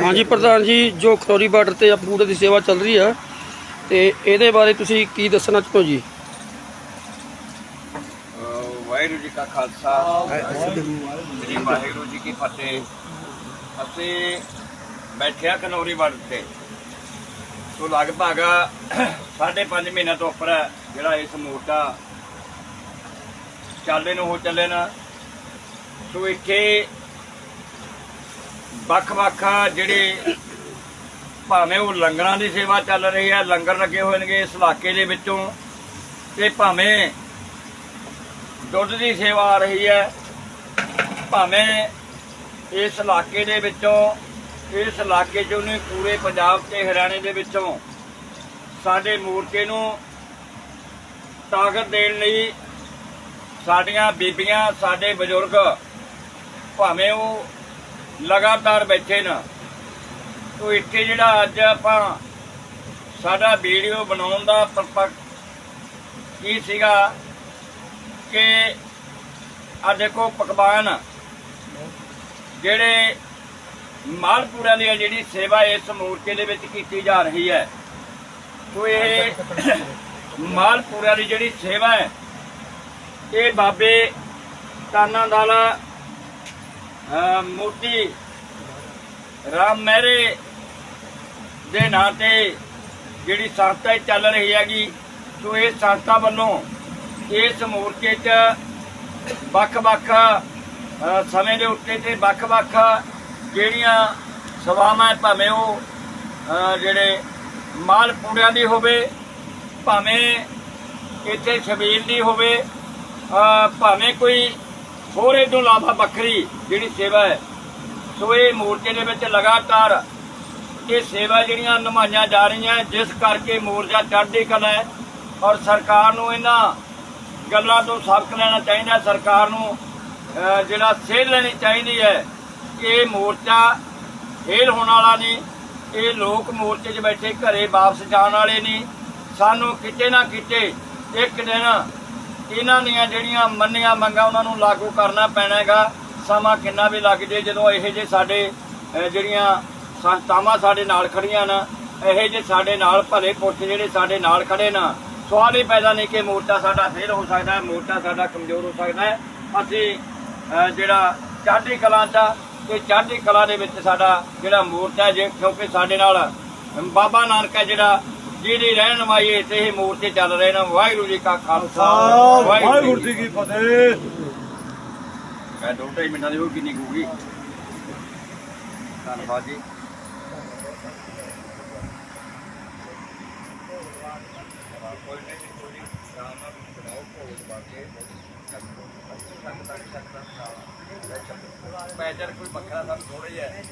ਹਾਂਜੀ ਪ੍ਰਧਾਨ ਜੀ ਜੋ ਖਰੋਰੀ ਬਾਰਡਰ ਤੇ ਅਪਰੂਟ ਦੀ ਸੇਵਾ ਚੱਲ ਰਹੀ ਆ ਤੇ ਇਹਦੇ ਬਾਰੇ ਤੁਸੀਂ ਕੀ ਦੱਸਣਾ ਚਾਹੋ ਜੀ? ਵਾਹਿਗੁਰੂ ਜੀ ਕਾ ਖਾਲਸਾ। ਸ੍ਰੀ ਵਾਹਿਗੁਰੂ ਜੀ ਕੀ ਫਤਿਹ। ਅਸੀਂ ਬੈਠਿਆ ਕਨੌਰੀ ਬਾਰਡਰ ਤੇ। ਸੋ ਲਗਭਗ ਸਾਢੇ ਪੰਜ ਮਹੀਨੇ ਤੋਂ ਉੱਪਰ ਹੈ ਜਿਹੜਾ ਇਸ ਮੋਰਚਾ ਚੱਲਦੇ ਨੂੰ ਹੋ ਚੱਲੇ ਨਾ। ਸੋ ਇੱਥੇ ਵੱਖ-ਵੱਖ ਜਿਹੜੇ ਭਾਵੇਂ ਉਹ ਲੰਗਰਾਂ ਦੀ ਸੇਵਾ ਚੱਲ ਰਹੀ ਹੈ, ਲੰਗਰ ਲੱਗੇ ਹੋਏ ਨੇਗੇ ਇਸ ਇਲਾਕੇ ਦੇ ਵਿੱਚੋਂ ਤੇ ਭਾਵੇਂ ਦੁੱਧ ਦੀ ਸੇਵਾ ਆ ਰਹੀ ਹੈ, ਭਾਵੇਂ ਇਸ ਇਲਾਕੇ ਦੇ ਵਿੱਚੋਂ, ਇਸ ਇਲਾਕੇ ਚੋਂ ਨਹੀਂ, ਪੂਰੇ ਪੰਜਾਬ ਤੇ ਹਰਿਆਣੇ ਦੇ ਵਿੱਚੋਂ ਸਾਡੇ ਮੋਰਚੇ ਨੂੰ ਤਾਕਤ ਦੇਣ ਲਈ ਸਾਡੀਆਂ ਬੀਬੀਆਂ, ਸਾਡੇ ਬਜ਼ੁਰਗ ਭਾਵੇਂ ਉਹ ਲਗਾਤਾਰ ਬੈਠੇ ਨਾ। ਤੋ ਇੱਥੇ ਜਿਹੜਾ ਅੱਜ ਆਪਾਂ ਸਾਡਾ ਵੀਡੀਓ ਬਣਾਉਣ ਦਾ ਪਰਪੱਕ ਕੀ ਸੀਗਾ ਕਿ ਆ ਦੇਖੋ ਪਕਵਾਨ, ਜਿਹੜੇ ਮਾਲਪੂਰਿਆਂ ਦੀ ਜਿਹੜੀ ਸੇਵਾ ਇਸ ਮੋਰਚੇ ਦੇ ਵਿੱਚ ਕੀਤੀ ਜਾ ਰਹੀ ਹੈ। ਸੋ ਇਹ ਮਾਲਪੂਰਿਆਂ ਦੀ ਜਿਹੜੀ ਸੇਵਾ ਹੈ, ਇਹ ਬਾਬੇ ਤਾਨਾ ਦਾਲਾ ਮੋਤੀ ਰਾਮ ਮਹਿਰੇ ਦੇ ਨਾਂ ਤੇ ਜਿਹੜੀ ਸੰਸਥਾ ਇਹ ਚੱਲ ਰਹੀ ਹੈਗੀ, ਸੋ ਇਹ ਸੰਸਥਾ ਵੱਲੋਂ ਇਸ ਮੋਰਚੇ 'ਚ ਵੱਖ-ਵੱਖ ਸਮੇਂ ਦੇ ਉੱਤੇ ਤੇ ਵੱਖ-ਵੱਖ ਜਿਹੜੀਆਂ ਸਭਾਵਾਂ ਭਾਵੇਂ ਉਹ ਜਿਹੜੇ ਮਾਲ ਪੂੜਿਆਂ ਦੀ ਹੋਵੇ, ਭਾਵੇਂ ਇੱਥੇ ਛਬੀਲ ਦੀ ਹੋਵੇ ਭਾਵੇਂ ਕੋਈ ਹੋਰ ਇਹ ਤੋਂ ਇਲਾਵਾ ਵੱਖਰੀ ਜਿਹੜੀ ਸੇਵਾ ਹੈ। ਸੋ ਇਹ ਮੋਰਚੇ ਦੇ ਵਿੱਚ ਲਗਾਤਾਰ ਇਹ ਸੇਵਾ ਜਿਹੜੀਆਂ ਨਿਭਾਈਆਂ ਜਾ ਰਹੀਆਂ, ਜਿਸ ਕਰਕੇ ਮੋਰਚਾ ਚੜ੍ਹਦੀ ਕਲਾ ਹੈ ਔਰ ਸਰਕਾਰ ਨੂੰ ਇਹਨਾਂ ਗੱਲਾਂ ਤੋਂ ਸਬਕ ਲੈਣਾ ਚਾਹੀਦਾ। ਸਰਕਾਰ ਨੂੰ ਜਿਹੜਾ ਸੇਧ ਲੈਣੀ ਚਾਹੀਦੀ ਹੈ ਕਿ ਇਹ ਮੋਰਚਾ ਫੇਲ ਹੋਣ ਵਾਲਾ ਨਹੀਂ, ਇਹ ਲੋਕ ਮੋਰਚੇ 'ਚ ਬੈਠੇ ਘਰੇ ਵਾਪਸ ਜਾਣ ਵਾਲੇ ਨਹੀਂ। ਸਾਨੂੰ ਕਿਤੇ ਨਾ ਕਿਤੇ ਇੱਕ ਦਿਨ ਇਹਨਾਂ ਦੀਆਂ ਜਿਹੜੀਆਂ ਮੰਨੀਆਂ ਮੰਗਾਂ ਉਹਨਾਂ ਨੂੰ ਲਾਗੂ ਕਰਨਾ ਪੈਣਾ ਹੈਗਾ ਸਮਾਂ ਕਿੰਨਾ ਵੀ ਲੱਗ ਜੇ, ਜਦੋਂ ਇਹੋ ਜਿਹੇ ਸਾਡੇ ਜਿਹੜੀਆਂ ਸੰਸਥਾਵਾਂ ਸਾਡੇ ਨਾਲ ਖੜੀਆਂ ਨਾ ਇਹੋ ਜਿਹੇ ਸਾਡੇ ਨਾਲ ਭਲੇ ਪੁਰਖ ਜਿਹੜੇ ਸਾਡੇ ਨਾਲ ਖੜੇ ਨਾ, ਸਵਾਲ ਹੀ ਪੈਦਾ ਨਹੀਂ ਕਿ ਮੋਰਚਾ ਸਾਡਾ ਫੇਲ ਹੋ ਸਕਦਾ ਹੈ, ਮੋਰਚਾ ਸਾਡਾ ਕਮਜ਼ੋਰ ਹੋ ਸਕਦਾ ਹੈ। ਅਸੀਂ ਜਿਹੜਾ ਚੜ੍ਹਦੀ ਕਲਾ ਚ ਤੇ ਚੜ੍ਹਦੀ ਕਲਾ ਦੇ ਵਿੱਚ ਸਾਡਾ ਜਿਹੜਾ ਮੋਰਚਾ ਜੇ ਕਿਉਂਕਿ ਸਾਡੇ ਨਾਲ ਬਾਬਾ ਨਾਨਕ ਹੈ ਜਿਹੜਾ ਜਿਹਦੀ ਰਹਿਨਮਾਈ ਇੱਥੇ ਇਹ ਮੋਰਚੇ ਚੱਲ ਰਹੇ ਨੇ। ਵਾਹਿਗੁਰੂ ਜੀ ਕਾ ਖਾਲਸਾ। ਵਾਹਿਗੁਰੂ ਜੀ ਕੀ ਫਤਿਹ। ਮੈਂ ਦੋ ਢਾਈ ਮਿੰਟਾਂ ਦੀ ਉਹ ਕਿੰਨੀ ਕੂਗੀ ਧੰਨਵਾਦ ਜੀ। ਪੈਜਰ ਕੋਈ ਵੱਖਰਾ ਸਭ ਥੋੜਾ ਜਿਹਾ ਹੈ।